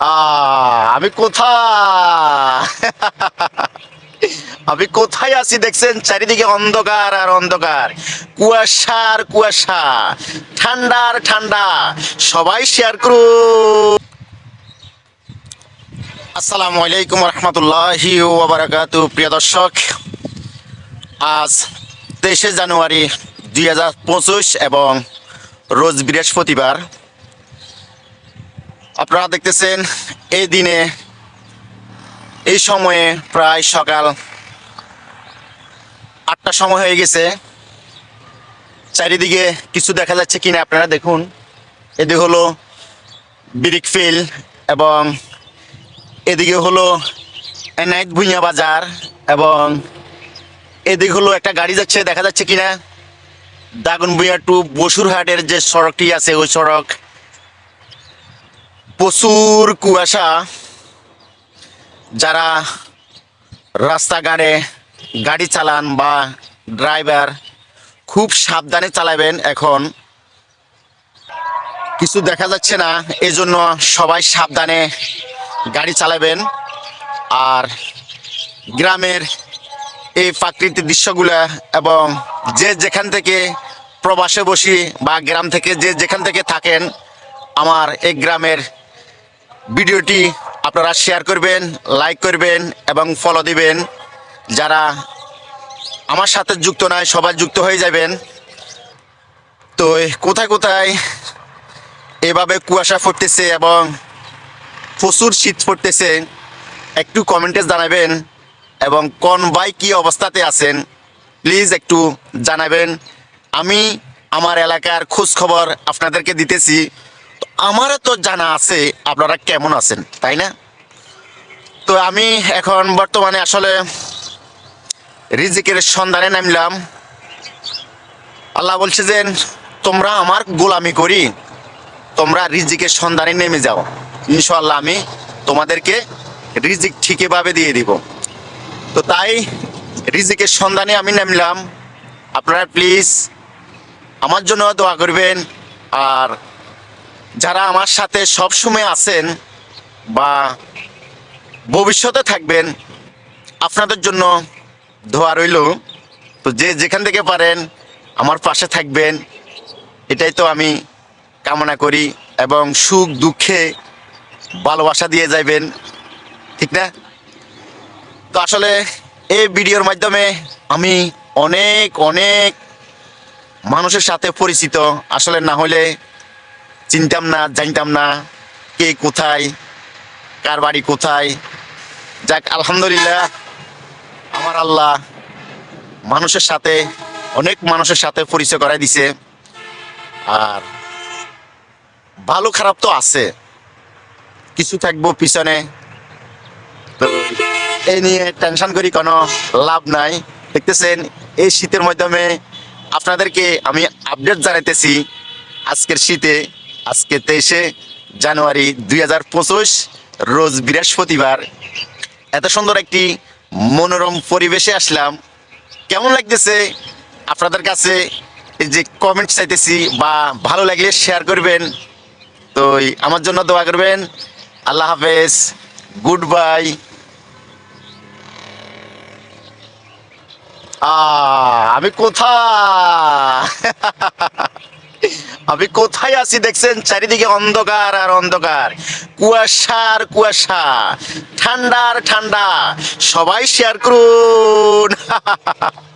আমি কোথায়? আমি কোথায় আছি দেখছেন? চারিদিকে অন্ধকার আর অন্ধকার। কুয়াশা আর কুয়াশা, ঠান্ডা আর ঠান্ডা। সবাই শেয়ার করুন আসসালামু আলাইকুম রহমতুল্লাহি প্রিয় দর্শক, আজ তেইশে জানুয়ারি দুই হাজার পঁচিশ এবং রোজ বৃহস্পতিবার আপনারা দেখতেছেন, এই দিনে, এই সময়ে প্রায় সকাল আটটার সময় হয়ে গেছে। চারিদিকে কিছু দেখা যাচ্ছে কিনা আপনারা দেখুন। এদিকে হলো বিরিক ফিল এবং এদিকে হলো এনাইট ভুইয়া বাজার এবং এদিকে হলো একটা গাড়ি যাচ্ছে, দেখা যাচ্ছে কিনা। দাগন ভুইয়া টু বসুরহাটের যে সড়কটি আছে, ওই সড়ক প্রচুর কুয়াশা, যারা রাস্তাঘাটে গাড়ি চালান বা ড্রাইভার খুব সাবধানে চালাবেন এখন। কিছু দেখা যাচ্ছে না, এজন্য সবাই সাবধানে গাড়ি চালাবেন। আর গ্রামের এই প্রাকৃতিক দৃশ্যগুলা এবং যে যেখান থেকে প্রবাসে বসি বা গ্রাম থেকে যে যেখান থেকে থাকেন, আমার এই গ্রামের ভিডিওটি আপনারা শেয়ার করবেন লাইক করবেন এবং ফলো দিবেন। যারা আমার সাথে যুক্ত নয়, সবাই যুক্ত হয়ে যাবেন। তো কোথায় কোথায় এভাবে কুয়াশা পড়তেছে এবং প্রচুর শীত পড়তেছে, একটু কমেন্টে জানাবেন এবং কোন ভাই কী অবস্থাতে আছেন প্লিজ একটু জানাবেন। আমি আমার এলাকার খোঁজ খবর আপনাদেরকে দিতেছি। আমারও তো জানা আছে, আপনারা কেমন আছেন, তাই না? তো আমি এখন বর্তমানে আসলে রিজিকের সন্ধানে নামলাম। আল্লাহ বলছে যে, তোমরা আমার গোলামি করি, তোমরা রিজিকের সন্ধানে নেমে যাও। ইনশাল্লাহ আমি তোমাদেরকে রিজিক ঠিকভাবে দিয়ে দিব। তো তাই রিজিকের সন্ধানে আমি নামলাম। আপনারা প্লিজ আমার জন্য দোয়া করবেন, আর যারা আমার সাথে সব সময় আছেন বা ভবিষ্যতে থাকবেন, আপনাদের জন্য ধোয়া রইল। তো যে যেখান থেকে পারেন, আমার পাশে থাকবেন। এটাই তো আমি কামনা করি এবং সুখ, দুঃখে ভালোবাসা দিয়ে যাবেন ঠিক না? তো আসলে এই ভিডিওর মাধ্যমে আমি অনেক অনেক মানুষের সাথে পরিচিত। আসলে না হলে চিনতাম না, জানতাম না কে কোথায়, কার বাড়ি কোথায়। যাক, আলহামদুলিল্লাহ, আমার আল্লাহ মানুষের সাথে, অনেক মানুষের সাথে পরিচয় করাই দিছে। আর ভালো খারাপ তো আছে। কিছু থাকব পিছনে। এই নিয়ে টেনশন করি কোনো লাভ নাই। দেখতেছেন, এই শীতের মাধ্যমে আপনাদেরকে আমি আপডেট জানাইতেছি আজকের শীতে। আজকে তেইশে জানুয়ারি দুই হাজার পঁচিশ, রোজ বৃহস্পতিবার। এত সুন্দর একটি মনোরম পরিবেশে আসলাম। কেমন লাগতেছে? আপনাদের কাছে এই যে কমেন্ট চাইতেছি বা ভালো লাগলে শেয়ার করবেন। তো আমার জন্য দোয়া করবেন। আল্লাহ হাফেজ। গুড বাই আমি কোথায়? আমি কোথায় আছি দেখছেন? চারিদিকে অন্ধকার আর অন্ধকার। কুয়াশা আর কুয়াশা ঠান্ডা আর ঠান্ডা। সবাই শেয়ার করুন।